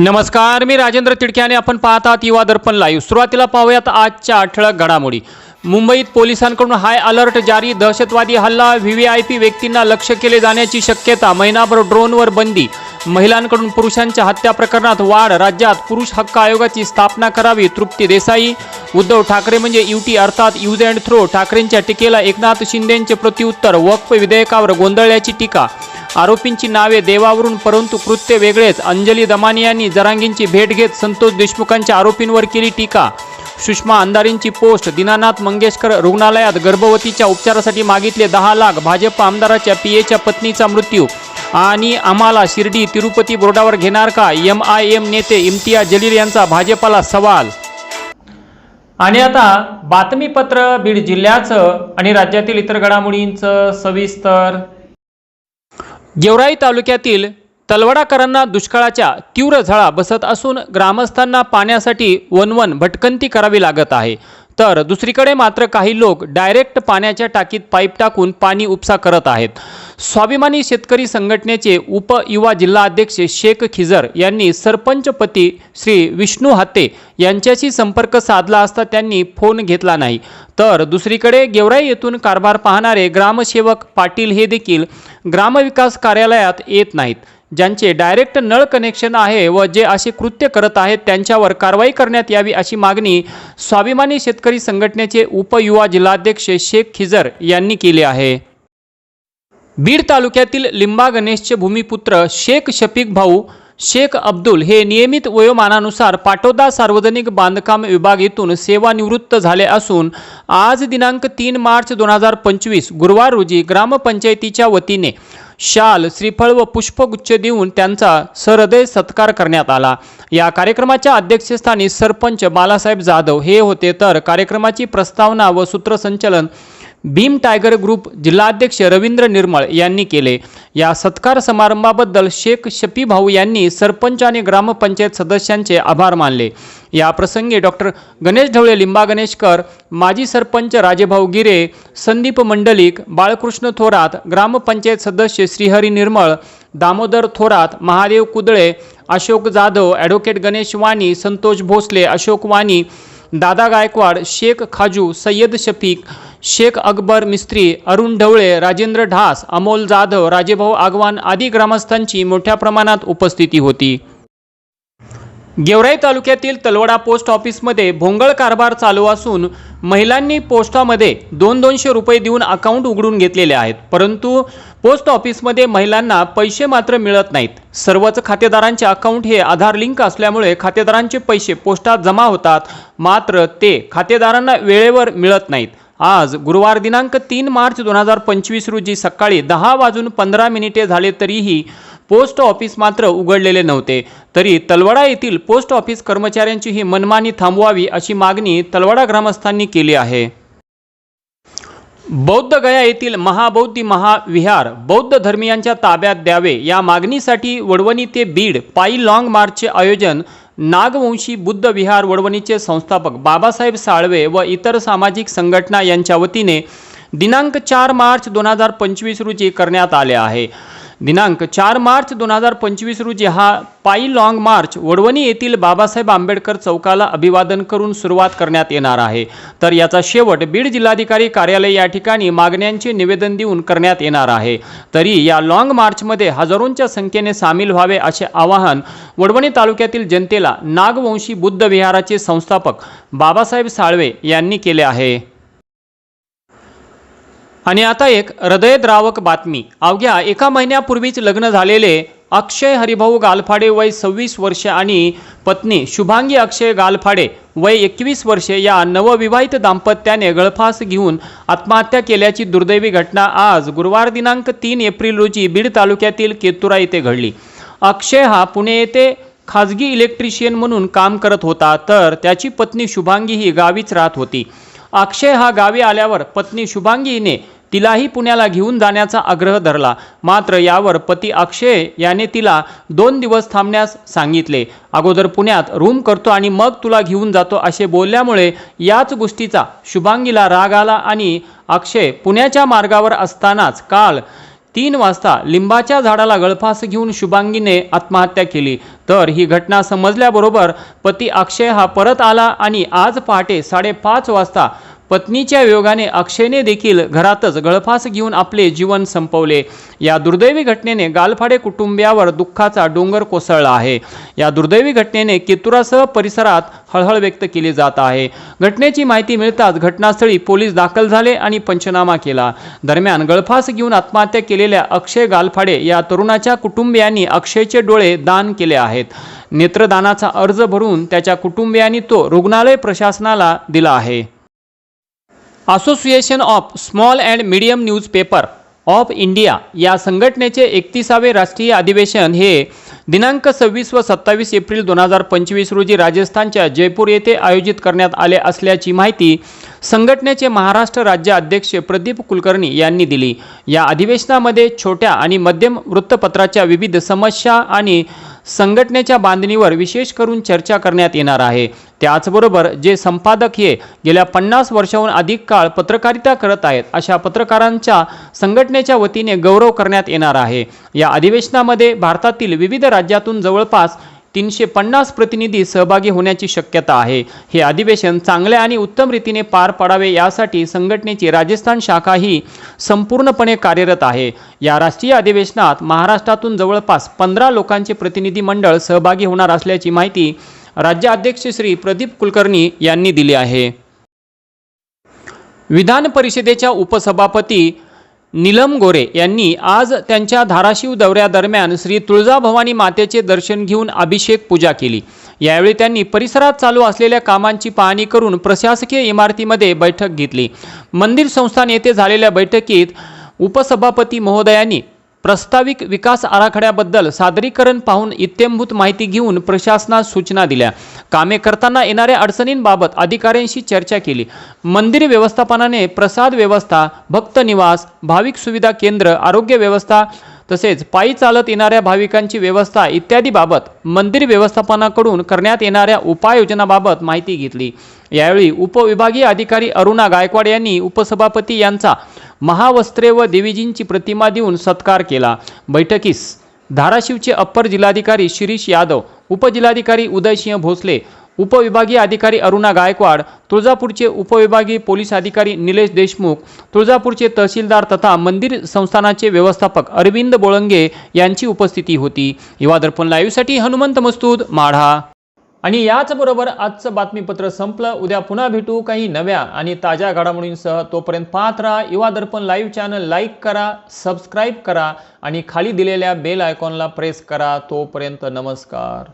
नमस्कार मी राजेंद्र तिडके आणि आपण पाहत आहात युवा दर्पण लाईव्ह सुरुवातीला पाहूयात आजच्या ठळक घडामोडी. मुंबईत पोलिसांकडून हाय अलर्ट जारी. दहशतवादी हल्ला. व्ही व्ही आय पी व्यक्तींना लक्ष केले जाण्याची शक्यता. महिनाभर ड्रोनवर बंदी. महिलांकडून पुरुषांच्या हत्या प्रकरणात वाढ. राज्यात पुरुष हक्क आयोगाची स्थापना करावी. तृप्ती देसाई उद्धव ठाकरे म्हणजे युटी अर्थात यूज अँड थ्रो ठाकरेंच्या टीकेला एकनाथ शिंदेंचे प्रत्युत्तर. वक्फ विधेयकावर गोंधळल्याची टीका. आरोपींची नावे देवावरून परंतु कृत्य वेगळेच. अंजली दमानी यांनी जरांगींची भेट घेत संतोष देशमुखांच्या आरोपींवर केली टीका. सुषमा अंधारींची पोस्ट दीनानाथ मंगेशकर रुग्णालयात गर्भवतीच्या उपचारासाठी मागितले दहा लाख भाजप आमदाराच्या पीएच्या पत्नीचा मृत्यू. आणि आम्हाला शिर्डी तिरुपती बोर्डावर घेणार का? एम आय एम नेते इम्तियाज जलील यांचा भाजपाला सवाल. आणि आता बातमीपत्र बीड जिल्ह्याचं आणि राज्यातील इतर घडामोडींचं सविस्तर गेवराई तालुक्यातील तलवडाकरांना दुष्काळाच्या तीव्र झळा बसत असून ग्रामस्थांना पाण्यासाठी वनवन भटकंती करावी लागत आहे. तर दुसरीकडे मात्र काही लोक डायरेक्ट पाण्याच्या टाकीत पाईप टाकून पाणी उपसा करत आहेत. स्वाभिमानी शेतकरी संघटनेचे उप युवा जिल्हाध्यक्ष शेख खिजर यांनी सरपंचपती श्री विष्णू हाते यांच्याशी संपर्क साधला असता त्यांनी फोन घेतला नाही. तर दुसरीकडे गेवराई येथून कारभार पाहणारे ग्रामसेवक पाटील हे देखील ग्रामविकास कार्यालयात येत नाहीत. ज्यांचे डायरेक्ट नळ कनेक्शन आहे व जे असे कृत्य करत आहेत त्यांच्यावर कारवाई करण्यात यावी अशी मागणी स्वाभिमानी शेतकरी संघटनेचे उपयुवा जिल्हाध्यक्ष शेख खिजर यांनी केली आहे. बीड तालुक्यातील लिंबा गणेशचे भूमिपुत्र शेख शफीक भाऊ शेख अब्दुल हे नियमित वयोमानानुसार पाटोदा सार्वजनिक बांधकाम विभाग येथून सेवानिवृत्त झाले असून आज दिनांक तीन मार्च दोन हजार पंचवीस गुरुवार रोजी ग्रामपंचायतीच्या वतीने शाल श्रीफळ व पुष्पगुच्छ देऊन त्यांचा सहृदय सत्कार करण्यात आला. या कार्यक्रमाच्या अध्यक्षस्थानी सरपंच बालासाहेब जाधव हे होते. तर कार्यक्रमाची प्रस्तावना व सूत्रसंचलन भीम टायगर ग्रुप जिल्हाध्यक्ष रवींद्र निर्मळ यांनी केले. या सत्कार समारंभाबद्दल शेख शपी भाऊ यांनी सरपंच आणि ग्रामपंचायत सदस्यांचे आभार मानले. या प्रसंगी डॉक्टर गणेश ढवळे लिंबा गणेशकर माजी सरपंच राजेभाऊ गिरे संदीप मंडलिक बाळकृष्ण थोरात ग्रामपंचायत सदस्य श्रीहरी निर्मळ दामोदर थोरात महादेव कुदळे अशोक जाधव ॲडव्होकेट गणेश वाणी संतोष भोसले अशोक वाणी दादा गायकवाड शेख खाजू सय्यद शफीक शेख अकबर मिस्त्री अरुण ढवळे राजेंद्र ढास अमोल जाधव राजेभाऊ आगवान आदी ग्रामस्थांची मोठ्या प्रमाणात उपस्थिती होती. गेवराई तालुक्यातील तलवडा पोस्ट ऑफिसमध्ये भोंगळ कारभार चालू असून महिलांनी पोस्टामध्ये दोन दोनशे रुपये देऊन अकाउंट उघडून घेतलेले आहेत. परंतु पोस्ट ऑफिसमध्ये महिलांना पैसे मात्र मिळत नाहीत. सर्वच खातेदारांचे अकाउंट हे आधार लिंक असल्यामुळे खातेदारांचे पैसे पोस्टात जमा होतात. मात्र ते खातेदारांना वेळेवर मिळत नाहीत. आज गुरुवार दिनांक तीन मार्च दोन हजार पंचवीस रोजी सकाळी दहा वाजून पंधरा मिनिटे झाले तरीही पोस्ट ऑफिस मात्र उघडलेले नव्हते. तरी तलवडा येथील पोस्ट ऑफिस कर्मचाऱ्यांची ही मनमानी थांबवावी अशी मागणी तलवाडा ग्रामस्थांनी केली आहे. बौद्ध गया येथील महाबौद्धी महाविहार बौद्ध धर्मियांच्या ताब्यात द्यावे या मागणीसाठी वडवणी ते बीड पायी लाँग मार्चचे आयोजन नागवंशी बुद्ध विहार वडवणीचे संस्थापक बाबासाहेब साळवे व इतर सामाजिक संघटना यांच्या वतीने दिनांक चार मार्च दोन हजार पंचवीस रोजी करण्यात आले आहे. दिनांक चार मार्च दोन हजार पंचवीस रोजी हा पायी लाँग मार्च वडवणी येथील बाबासाहेब आंबेडकर चौकाला अभिवादन करून सुरुवात करण्यात येणार आहे. तर याचा शेवट बीड जिल्हाधिकारी कार्यालय या ठिकाणी मागण्यांचे निवेदन देऊन करण्यात येणार आहे. तरी या लाँग मार्चमध्ये हजारोंच्या संख्येने सामील व्हावे असे आवाहन वडवणी तालुक्यातील जनतेला नागवंशी बुद्ध विहाराचे संस्थापक बाबासाहेब साळवे यांनी केले आहे. आणि आता एक हृदयद्रावक बातमी. अवघ्या एका महिन्यापूर्वीच लग्न झालेले अक्षय हरिभाऊ गालफाडे वय सव्वीस वर्ष आणि पत्नी शुभांगी अक्षय गालफाडे वय एकवीस वर्षे या नवविवाहित दाम्पत्याने गळफास घेऊन आत्महत्या केल्याची दुर्दैवी घटना आज गुरुवार दिनांक तीन एप्रिल रोजी बीड तालुक्यातील केतुरा येथे घडली. अक्षय हा पुणे येथे खाजगी इलेक्ट्रिशियन म्हणून काम करत होता तर त्याची पत्नी शुभांगी ही गावीच राहत होती. अक्षय हा गावी आल्यावर पत्नी शुभांगीने तिलाही पुण्याला घेऊन जाण्याचा आग्रह धरला. मात्र यावर पती अक्षय याने तिला दोन दिवस थांबण्यास सांगितले. अगोदर पुण्यात रूम करतो आणि मग तुला घेऊन जातो असे बोलल्यामुळे याच गोष्टीचा शुभांगीला राग आला आणि अक्षय पुण्याच्या मार्गावर असतानाच काल तीन वाजता लिंबाच्या झाडाला गळफास घेऊन शुभांगीने आत्महत्या केली. तर ही घटना समजल्याबरोबर पती अक्षय हा परत आला आणि आज पहाटे साडेपाच वाजता पत्नीच्या वियोगाने अक्षयने देखील घरातच गळफास घेऊन आपले जीवन संपवले. या दुर्दैवी घटनेने गालफाडे कुटुंबियावर दुःखाचा डोंगर कोसळला आहे. या दुर्दैवी घटनेने केतुरासह परिसरात हळहळ व्यक्त केली जात आहे. घटनेची माहिती मिळताच घटनास्थळी पोलीस दाखल झाले आणि पंचनामा केला. दरम्यान गळफास घेऊन आत्महत्या केलेल्या अक्षय गालफाडे या तरुणाच्या कुटुंबियांनी अक्षयचे डोळे दान केले आहेत. नेत्रदानाचा अर्ज भरून त्याच्या कुटुंबियांनी तो रुग्णालय प्रशासनाला दिला आहे. Association of small and medium newspaper of India या संघटनेचे एकतीसावे राष्ट्रीय अधिवेशन हे दिनांक सव्वीस व सत्तावीस एप्रिल दोन हजार पंचवीस रोजी राजस्थानच्या जयपूर येथे आयोजित करण्यात आले असल्याची माहिती संघटनेचे महाराष्ट्र राज्य अध्यक्ष प्रदीप कुलकर्णी यांनी दिली. या अधिवेशनामध्ये छोट्या आणि मध्यम वृत्तपत्राच्या विविध समस्या आणि संघटनेच्या बांधणीवर विशेष करून चर्चा करण्यात येणार आहे. त्याचबरोबर जे संपादक हे गेल्या पन्नास वर्षाहून अधिक काळ पत्रकारिता करत आहेत अशा पत्रकारांच्या संघटनेच्या वतीने गौरव करण्यात येणार आहे. या अधिवेशनामध्ये भारतातील विविध राज्यातून जवळपास तीनशे पन्नास प्रतिनिधी सहभागी होण्याची शक्यता आहे. हे अधिवेशन चांगल्या आणि उत्तम रीतीने पार पाडावे यासाठी संघटनेची राजस्थान शाखा ही संपूर्णपणे कार्यरत आहे. या राष्ट्रीय अधिवेशनात महाराष्ट्रातून जवळपास पंधरा लोकांचे प्रतिनिधी मंडळ सहभागी होणार असल्याची माहिती राज्याध्यक्ष श्री प्रदीप कुलकर्णी यांनी दिली आहे. विधान परिषदेच्या उपसभापती नीलम गोरे यांनी आज त्यांच्या धाराशिव दौऱ्यादरम्यान श्री तुळजाभवानी मातेचे दर्शन घेऊन अभिषेक पूजा केली. यावेळी त्यांनी परिसरात चालू असलेल्या कामांची पाहणी करून प्रशासकीय इमारतीमध्ये बैठक घेतली. मंदिर संस्थान येथे झालेल्या बैठकीत उपसभापती महोदयांनी प्रस्ताविक विकास आराखड्याबद्दल सादरीकरण पाहून इत्यंभूत माहिती घेऊन प्रशासनास सूचना दिल्या. कामे करताना येणाऱ्या अडचणींबाबत अधिकाऱ्यांशी चर्चा केली. मंदिर व्यवस्थापनाने प्रसाद व्यवस्था भक्त निवास भाविक सुविधा केंद्र आरोग्य व्यवस्था तसेच पायी चालत येणाऱ्या भाविकांची व्यवस्था इत्यादी बाबत मंदिर व्यवस्थापनाकडून करण्यात येणाऱ्या उपाययोजनाबाबत माहिती घेतली. यावेळी उपविभागीय अधिकारी अरुणा गायकवाड यांनी उपसभापती यांचा महावस्त्रे व देवीजींची प्रतिमा देऊन सत्कार केला. बैठकीस धाराशिवचे अप्पर जिल्हाधिकारी शिरीष यादव उपजिल्हाधिकारी उदयसिंह भोसले उपविभागीय अधिकारी अरुणा गायकवाड तुळजापूरचे उपविभागीय पोलीस अधिकारी निलेश देशमुख तुळजापूरचे तहसीलदार तथा मंदिर संस्थानाचे व्यवस्थापक अरविंद बोळंगे यांची उपस्थिती होती. युवा दर्पण लाईव्हसाठी हनुमंत मस्तूद माढा. आणि याचबरोबर आजचं बातमीपत्र संपलं. उद्या पुन्हा भेटू काही नव्या आणि ताज्या घडामोडींसह. तोपर्यंत पाहत राहा Yuva Darpan live channel like करा सबस्क्राईब करा आणि खाली दिलेल्या बेल आयकॉनला प्रेस करा. तोपर्यंत नमस्कार.